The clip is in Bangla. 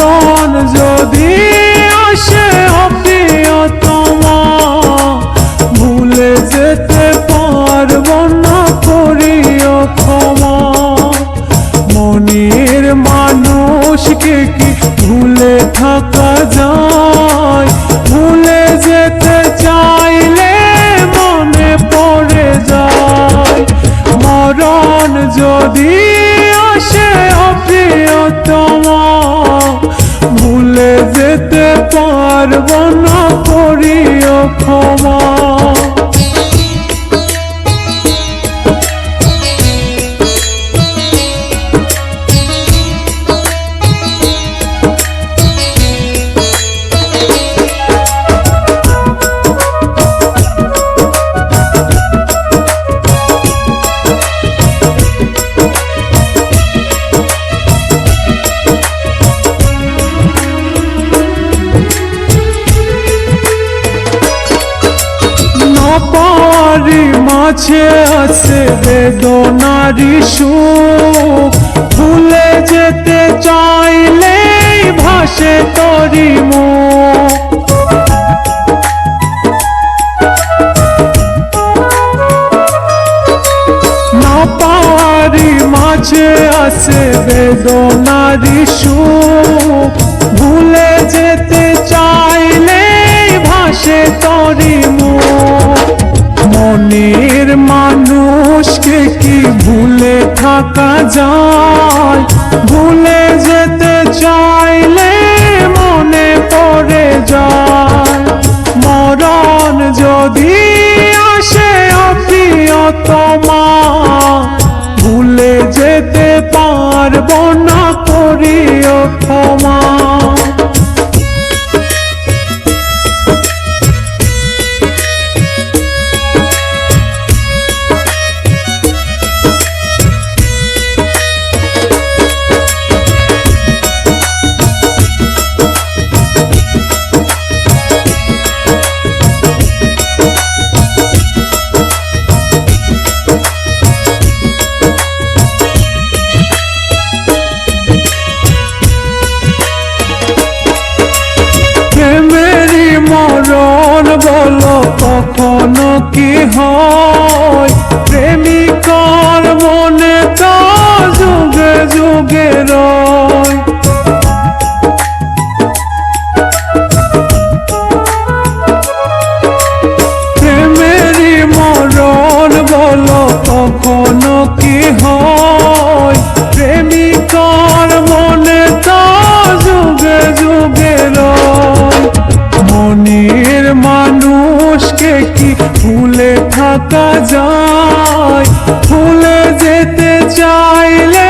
মরণ যদি আসে অপ্রিয়তমা, ভুলে যেতে পারব না করিও ক্ষমা। মনের মানুষকে কি ভুলে থাকা যায়? ভুলে যেতে চাইলে মনে পড়ে যায়। মরণ যদি পারি মাঝে আছে বেদনারি সুখ। ভুলে যেতে চাইলে ভাসে তরি না পারি মাঝে আছে বেদনারি সুখ। ভুলে যেতে চাইলে থাকা যায় ভুলে যেতে চাইলে মনে পড়ে যায়। মরণ যদি আসে অপ্রিয়তমা। ভুলে হয় কি ভুলে থাকা যায় ভুলে যেতে চায়